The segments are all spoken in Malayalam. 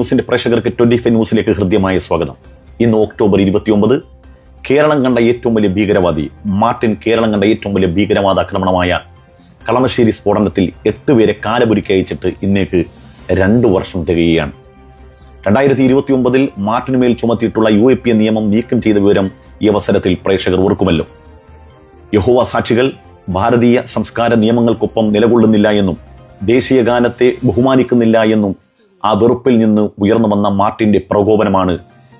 ന്യൂസിന്റെ പ്രേക്ഷകർക്ക് ട്വന്റി ഫൈവ് ന്യൂസിലേക്ക് ഹൃദ്യമായ സ്വാഗതം. ഇന്ന് ഒക്ടോബർ ഇരുപത്തിയൊമ്പത് കേരളം കണ്ട ഏറ്റവും വലിയ ഭീകരവാദി മാർട്ടിൻ കേരളം കണ്ട ഏറ്റവും വലിയ ഭീകരവാദ ആക്രമണമായ കളമശ്ശേരി സ്ഫോടനത്തിൽ എട്ട് പേരെ കാലപുരിക്ക് അയച്ചിട്ട് ഇന്നേക്ക് രണ്ടു വർഷം തികയുകയാണ്. രണ്ടായിരത്തി ഇരുപത്തി ഒമ്പതിൽ മാർട്ടിനുമേൽ ചുമത്തിയിട്ടുള്ള യു എ പി നിയമം നീക്കം ചെയ്ത വിവരം ഈ അവസരത്തിൽ പ്രേക്ഷകർ ഓർക്കുമല്ലോ. യഹോവ സാക്ഷികൾ ഭാരതീയ സംസ്കാര നിയമങ്ങൾക്കൊപ്പം നിലകൊള്ളുന്നില്ല എന്നും ദേശീയ ഗാനത്തെ ബഹുമാനിക്കുന്നില്ല എന്നും ആ വെറുപ്പിൽ നിന്ന് ഉയർന്നു വന്ന മാർട്ടിന്റെ പ്രകോപനമാണ്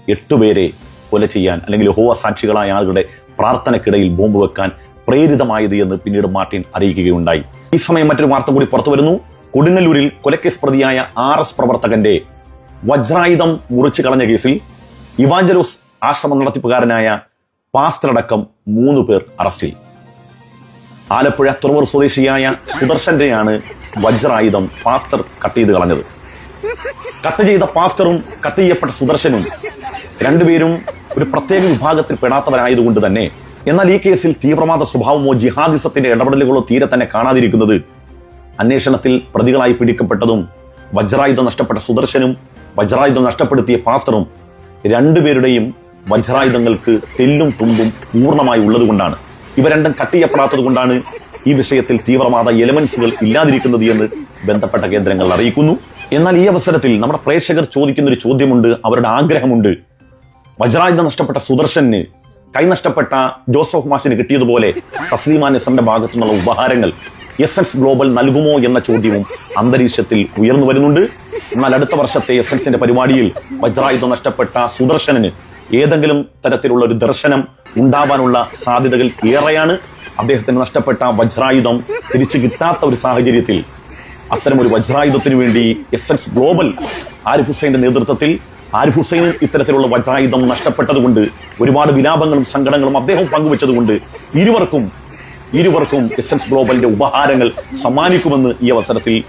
എട്ടുപേരെ കൊല ചെയ്യാൻ അല്ലെങ്കിൽ ഹോവ സാക്ഷികളായ ആളുകളുടെ പ്രാർത്ഥനക്കിടയിൽ ബോംബ് വെക്കാൻ പ്രേരിതമായത് എന്ന് പിന്നീട് മാർട്ടിൻ അറിയിക്കുകയുണ്ടായി. ഈ സമയം മറ്റൊരു വാർത്ത കൂടി പുറത്തു വരുന്നു. കൊടുങ്ങല്ലൂരിൽ കൊലക്കേസ് പ്രതിയായ ആർ എസ് പ്രവർത്തകന്റെ വജ്രായുധം മുറിച്ചു കളഞ്ഞ കേസിൽ ഇവാഞ്ചലോസ് ആശ്രമം നടത്തിപ്പുകാരനായ പാസ്റ്ററടക്കം മൂന്ന് പേർ അറസ്റ്റിൽ. ആലപ്പുഴ തുറവൂർ സ്വദേശിയായ സുദർശന്റെയാണ് വജ്രായുധം പാസ്റ്റർ കട്ട് ചെയ്ത് കളഞ്ഞത്. കട്ട് ചെയ്ത പാസ്റ്ററും കട്ട് ചെയ്യപ്പെട്ട സുദർശനും രണ്ടുപേരും ഒരു പ്രത്യേക വിഭാഗത്തിൽ പെടാത്തവരായതുകൊണ്ട് തന്നെ എന്നാൽ ഈ കേസിൽ തീവ്രവാദ സ്വഭാവമോ ജിഹാദിസത്തിന്റെ ഇടപെടലുകളോ തീരെ തന്നെ കാണാതിരിക്കുന്നത് അന്വേഷണത്തിൽ പ്രതികളായി പിടിക്കപ്പെട്ടതും വജ്രായുധം നഷ്ടപ്പെട്ട സുദർശനും വജ്രായുധം നഷ്ടപ്പെടുത്തിയ പാസ്റ്ററും രണ്ടുപേരുടെയും വജ്രായുധങ്ങൾക്ക് തെല്ലും തുമ്പും പൂർണമായി ഉള്ളതുകൊണ്ടാണ്. ഇവ രണ്ടും കട്ട് ചെയ്യപ്പെടാത്തത് കൊണ്ടാണ് ഈ വിഷയത്തിൽ തീവ്രവാദ എലമെന്റ്സുകൾ ഇല്ലാതിരിക്കുന്നത് എന്ന് ബന്ധപ്പെട്ട കേന്ദ്രങ്ങൾ അറിയിക്കുന്നു. എന്നാൽ ഈ അവസരത്തിൽ നമ്മുടെ പ്രേക്ഷകർ ചോദിക്കുന്ന ഒരു ചോദ്യമുണ്ട് അവരുടെ ആഗ്രഹമുണ്ട്. വജ്രായുധം നഷ്ടപ്പെട്ട സുദർശന് കൈ നഷ്ടപ്പെട്ട ജോസഫ് മാഷിന് കിട്ടിയതുപോലെ തസ്ലീമാൻ നസറിന്റെ ഭാഗത്തു നിന്നുള്ള ഉപഹാരങ്ങൾ എസ് എസ് ഗ്ലോബൽ നൽകുമോ എന്ന ചോദ്യവും അന്തരീക്ഷത്തിൽ ഉയർന്നു വരുന്നുണ്ട്. എന്നാൽ അടുത്ത വർഷത്തെ എസ് എൻസിന്റെ പരിപാടിയിൽ വജ്രായുധം നഷ്ടപ്പെട്ട സുദർശനന് ഏതെങ്കിലും തരത്തിലുള്ള ഒരു ദർശനം ഉണ്ടാവാനുള്ള സാധ്യതകൾ ഏറെയാണ്. അദ്ദേഹത്തിന് നഷ്ടപ്പെട്ട വജ്രായുധം തിരിച്ചു കിട്ടാത്ത ഒരു സാഹചര്യത്തിൽ അത്തരമൊരു വജ്രായുധത്തിന് വേണ്ടി എസ് എക്സ് ഗ്ലോബൽ ആരിഫ് ഹുസൈന്റെ നേതൃത്വത്തിൽ ആരിഫ് ഹുസൈൻ ഇത്തരത്തിലുള്ള വജ്രായുധം നഷ്ടപ്പെട്ടതുകൊണ്ട് ഒരുപാട് വിലാപങ്ങളും സങ്കടങ്ങളും അദ്ദേഹം പങ്കുവച്ചതുകൊണ്ട് ഇരുവർക്കും ഇരുവർക്കും എസ് എക്സ് ഗ്ലോബലിന്റെ ഉപഹാരങ്ങൾ സമ്മാനിക്കുമെന്ന് ഈ അവസരത്തിൽ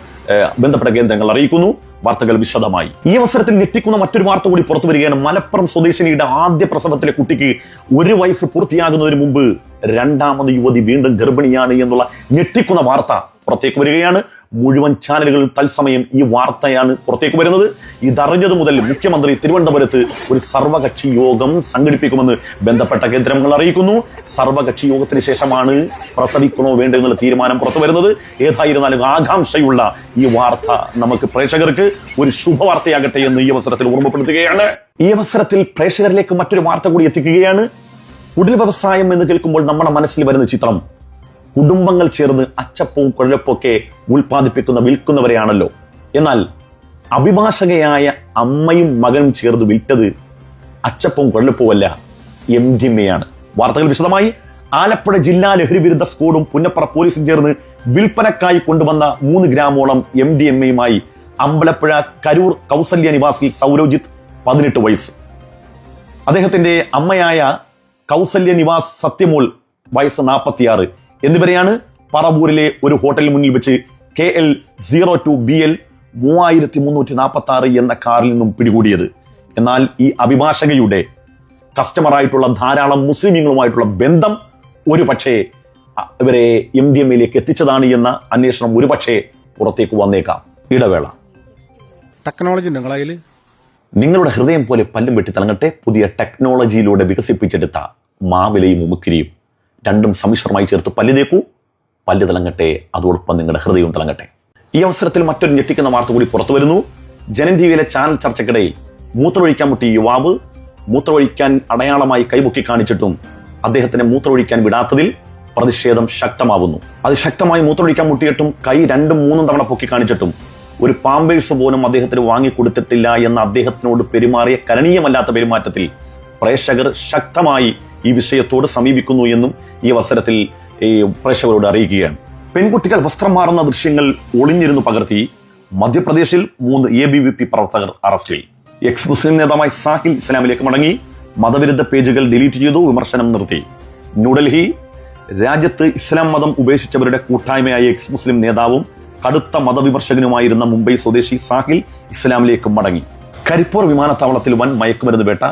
ബന്ധപ്പെട്ട കേന്ദ്രങ്ങൾ അറിയിക്കുന്നു. വാർത്തകൾ വിശദമായി. ഈ അവസരത്തിൽ ഞെട്ടിക്കുന്ന മറ്റൊരു വാർത്ത കൂടി പുറത്തു വരികയാണ് മലപ്പുറം സ്വദേശിനിയുടെ ആദ്യ പ്രസവത്തിലെ കുട്ടിക്ക് ഒരു വയസ്സ് പൂർത്തിയാകുന്നതിന് മുമ്പ് രണ്ടാമത് യുവതി വീണ്ടും ഗർഭിണിയാണ് എന്നുള്ള ഞെട്ടിക്കുന്ന വാർത്ത പുറത്തേക്ക് വരികയാണ്. മുഴുവൻ ചാനലുകളിൽ തത്സമയം ഈ വാർത്തയാണ് പുറത്തേക്ക് വരുന്നത്. ഇതറിഞ്ഞതു മുതൽ മുഖ്യമന്ത്രി തിരുവനന്തപുരത്ത് ഒരു സർവകക്ഷി യോഗം സംഘടിപ്പിക്കുമെന്ന് ബന്ധപ്പെട്ട കേന്ദ്രങ്ങൾ അറിയിക്കുന്നു. സർവകക്ഷി യോഗത്തിന് ശേഷമാണ് പ്രസവിക്കണോ വേണ്ടോ എന്നുള്ള തീരുമാനം പുറത്തു വരുന്നത്. ഏതായിരുന്നാലും ആകാംക്ഷയുള്ള ഈ വാർത്ത നമുക്ക് പ്രേക്ഷകർക്ക് ഒരു ശുഭവാർത്തയാകട്ടെ എന്ന് ഈ അവസരത്തിൽ ഓർമ്മപ്പെടുത്തുകയാണ്. ഈ അവസരത്തിൽ പ്രേക്ഷകരിലേക്ക് മറ്റൊരു വാർത്ത കൂടി എത്തിക്കുകയാണ്. കുടിൽ വ്യവസായം എന്ന് കേൾക്കുമ്പോൾ നമ്മുടെ മനസ്സിൽ വരുന്ന ചിത്രം. കുടുംബങ്ങൾ ചേർന്ന് അച്ചപ്പവും കുഴപ്പൊക്കെ ഉൽപ്പാദിപ്പിക്കുന്ന വിൽക്കുന്നവരെയാണല്ലോ. എന്നാൽ അഭിഭാഷകയായ അമ്മയും മകനും ചേർന്ന് വിൽറ്റത് അച്ചപ്പവും കുഴപ്പവുമല്ല എം ഡി എം എയാണ് വാർത്തകൾ വിശദമായി. ആലപ്പുഴ ജില്ലാ ലഹരി വിരുദ്ധ സ്ക്വാഡും പുന്നപ്പുറ പോലീസും ചേർന്ന് വിൽപ്പനക്കായി കൊണ്ടുവന്ന മൂന്ന് ഗ്രാമോളം എം ഡി എം എയുമായി അമ്പലപ്പുഴ കരൂർ കൗസല്യ നിവാസിൽ സൗരോജിത്ത് പതിനെട്ട് വയസ്സ്. അദ്ദേഹത്തിന്റെ അമ്മയായ കൗസല്യ നിവാസ് സത്യമോൾ വയസ്സ് നാൽപ്പത്തിയാറ് എന്നിവരെയാണ് പറവൂരിലെ ഒരു ഹോട്ടലിന് മുന്നിൽ വെച്ച് K L zero two B L മൂവായിരത്തി മുന്നൂറ്റി നാൽപ്പത്തി ആറ് എന്ന കാറിൽ നിന്നും പിടികൂടിയത്. എന്നാൽ ഈ അഭിഭാഷകയുടെ കസ്റ്റമറായിട്ടുള്ള ധാരാളം മുസ്ലിമീങ്ങളുമായിട്ടുള്ള ബന്ധം ഒരു പക്ഷേ ഇവരെ എം ഡി എം എയിലേക്ക് എത്തിച്ചതാണ് എന്ന അന്വേഷണം ഒരു പക്ഷേ പുറത്തേക്ക് വന്നേക്കാം. ഇടവേള. ടെക്നോളജി നിങ്ങളുടെ ഹൃദയം പോലെ പല്ലും വെട്ടി തിളങ്ങട്ടെ പുതിയ ടെക്നോളജിയിലൂടെ വികസിപ്പിച്ചെടുത്ത മാവിലയും ഉമുക്കിരിയും രണ്ടും സമ്മിശ്രമായി ചേർത്ത് പല്ല് തേക്കൂ പല്ല് തിളങ്ങട്ടെ അതോടൊപ്പം നിങ്ങളുടെ ഹൃദയവും തിളങ്ങട്ടെ. ഈ അവസരത്തിൽ മറ്റൊരു ഞെട്ടിക്കുന്ന വാർത്ത കൂടി പുറത്തു വരുന്നു. ജനൻ ടിവിയിലെ ചാനൽ ചർച്ചയ്ക്കിടയിൽ മൂത്രമൊഴിക്കാൻ മുട്ടിയ യുവാവ് മൂത്രമൊഴിക്കാൻ അടയാളമായി കൈമുക്കി കാണിച്ചിട്ടും അദ്ദേഹത്തിനെ മൂത്രമൊഴിക്കാൻ വിടാത്തതിൽ പ്രതിഷേധം ശക്തമാവുന്നു. അത് ശക്തമായി മൂത്രമൊഴിക്കാൻ മുട്ടിയിട്ടും കൈ രണ്ടും മൂന്നും തവണ പൊക്കി കാണിച്ചിട്ടും ഒരു പാമ്പേഴ്സ് പോലും അദ്ദേഹത്തിന് വാങ്ങിക്കൊടുത്തിട്ടില്ല എന്ന അദ്ദേഹത്തിനോട് പെരുമാറിയ കരണീയമല്ലാത്ത പെരുമാറ്റത്തിൽ പ്രേക്ഷകർ ശക്തമായി ഈ വിഷയത്തോട് സമീപിക്കുന്നു എന്നും ഈ അവസരത്തിൽ ഈ പ്രേക്ഷകരോട് അറിയിക്കുകയാണ്. പെൺകുട്ടികൾ വസ്ത്രം മാറുന്ന ദൃശ്യങ്ങൾ ഒളിഞ്ഞിരുന്നു പകർത്തി മധ്യപ്രദേശിൽ മൂന്ന് എ ബി വി പി പ്രവർത്തകർ അറസ്റ്റിൽ. എക്സ് മുസ്ലിം നേതാവായി സാഹിൽ ഇസ്ലാമിലേക്ക് മടങ്ങി. മതവിരുദ്ധ പേജുകൾ ഡിലീറ്റ് ചെയ്തു വിമർശനം നിർത്തി. ന്യൂഡൽഹി രാജ്യത്ത് ഇസ്ലാം മതം ഉപേക്ഷിച്ചവരുടെ കൂട്ടായ്മയായ എക്സ് മുസ്ലിം നേതാവും കടുത്ത മതവിമർശകനുമായിരുന്ന മുംബൈ സ്വദേശി സാഹിൽ ഇസ്ലാമിലേക്ക് മടങ്ങി. കരിപ്പൂർ വിമാനത്താവളത്തിൽ വൻ മയക്കുമരുന്ന് വേട്ട.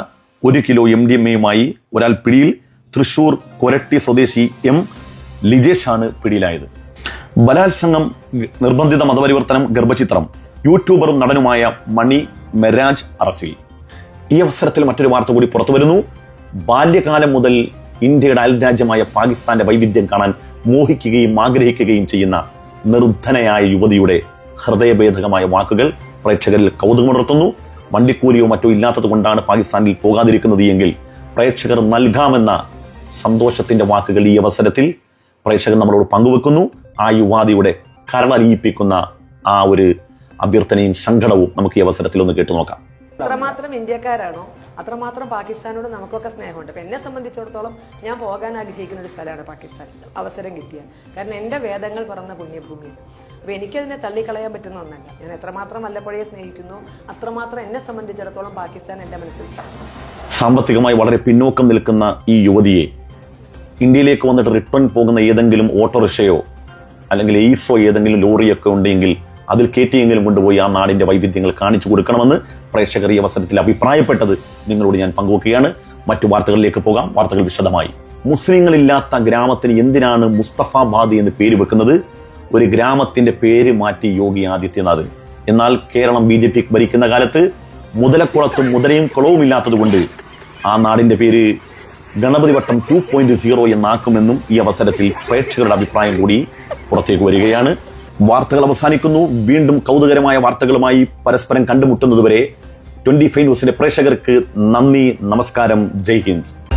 ഒരു കിലോ എം ഡി എം എയുമായി ഒരാൾ പിടിയിൽ തൃശൂർ കൊരട്ടി സ്വദേശി എം ലിജേഷ് ആണ് പിടിയിലായത്. ബലാത്സംഗം നിർബന്ധിത മതപരിവർത്തനം ഗർഭചിത്രം. യൂട്യൂബറും നടനുമായ മണി മെരാജ് അറസ്റ്റിൽ. ഈ അവസരത്തിൽ മറ്റൊരു വാർത്ത കൂടി പുറത്തു വരുന്നു. ബാല്യകാലം മുതൽ ഇന്ത്യയുടെ അയൽരാജ്യമായ പാകിസ്ഥാന്റെ വൈവിധ്യം കാണാൻ മോഹിക്കുകയും ആഗ്രഹിക്കുകയും ചെയ്യുന്ന നിർദ്ധനയായ യുവതിയുടെ ഹൃദയഭേദകമായ വാക്കുകൾ പ്രേക്ഷകരിൽ കൗതുകമുണർത്തുന്നു. വണ്ടിക്കൂലിയോ മറ്റോ ഇല്ലാത്തത് കൊണ്ടാണ് പാകിസ്ഥാനിൽ പോകാതിരിക്കുന്നത് എങ്കിൽ പ്രേക്ഷകർ നൽകാമെന്ന സന്തോഷത്തിന്റെ വാക്കുകൾ ഈ അവസരത്തിൽ പ്രേക്ഷകർ നമ്മളോട് പങ്കുവെക്കുന്നു. ആ യുവാതിയുടെ കരളലിയിപ്പിക്കുന്ന ആ ഒരു അഭ്യർത്ഥനയും സങ്കടവും നമുക്ക് ഈ അവസരത്തിൽ ഒന്ന് കേട്ടു നോക്കാം. അത്രമാത്രം ഇന്ത്യക്കാരാണോ? അത്രമാത്രം പാകിസ്ഥാനോട് നമുക്കൊക്കെ സ്നേഹമുണ്ട്. എന്നെ സംബന്ധിച്ചിടത്തോളം ഞാൻ പോകാൻ ആഗ്രഹിക്കുന്ന ഒരു സ്ഥലമാണ് പാകിസ്ഥാൻ. അവസരം കിട്ടിയ കാരണം എന്റെ വേദങ്ങൾ പറഞ്ഞ പുണ്യഭൂമി അപ്പോൾ എനിക്കതിനെ തള്ളിക്കളയാൻ പറ്റുന്ന ഒന്നല്ല. ഞാൻ എത്രമാത്രം വല്ലപ്പുഴയെ സ്നേഹിക്കുന്നു അത്രമാത്രം എന്നെ സംബന്ധിച്ചിടത്തോളം പാകിസ്ഥാൻ എന്റെ മനസ്സിൽ സാമ്പത്തികമായി വളരെ പിന്നോക്കം നിൽക്കുന്ന ഈ യുവതിയെ ഇന്ത്യയിലേക്ക് വന്നിട്ട് റിട്ടേൺ പോകുന്ന ഏതെങ്കിലും ഓട്ടോറിക്ഷയോ അല്ലെങ്കിൽ എയ്സോ ഏതെങ്കിലും ലോറിയൊക്കെ ഉണ്ടെങ്കിൽ അതിൽ കയറ്റിയെങ്കിലും കൊണ്ടുപോയി ആ നാടിന്റെ വൈവിധ്യങ്ങൾ കാണിച്ചു കൊടുക്കണമെന്ന് പ്രേക്ഷകർ ഈ അവസരത്തിൽ അഭിപ്രായപ്പെട്ടത് നിങ്ങളോട് ഞാൻ പങ്കുവെക്കുകയാണ്. മറ്റു വാർത്തകളിലേക്ക് പോകാം. വാർത്തകൾ വിശദമായി. മുസ്ലിങ്ങളില്ലാത്ത ഗ്രാമത്തിന് എന്തിനാണ് മുസ്തഫാബാദ് എന്ന് പേര് വെക്കുന്നത്? ഒരു ഗ്രാമത്തിന്റെ പേര് മാറ്റി യോഗി ആദിത്യനാഥ്. എന്നാൽ കേരളം ബി ജെ പി ഭരിക്കുന്ന കാലത്ത് മുതലക്കുളത്തും മുതലയും കുളവും ഇല്ലാത്തതുകൊണ്ട് ആ നാടിന്റെ പേര് ഗണപതി വട്ടം ടു പോയിന്റ് സീറോ എന്നാക്കുമെന്നും ഈ അവസരത്തിൽ പ്രേക്ഷകരുടെ അഭിപ്രായം കൂടി പുറത്തേക്ക് വരികയാണ്. വാർത്തകൾ അവസാനിക്കുന്നു. വീണ്ടും കൗതുകരമായ വാർത്തകളുമായി പരസ്പരം കണ്ടുമുട്ടുന്നതുവരെ ട്വന്റി ഫൈവ് ന്യൂസിന്റെ പ്രേക്ഷകർക്ക് നന്ദി നമസ്കാരം ജയ് ഹിന്ദ്.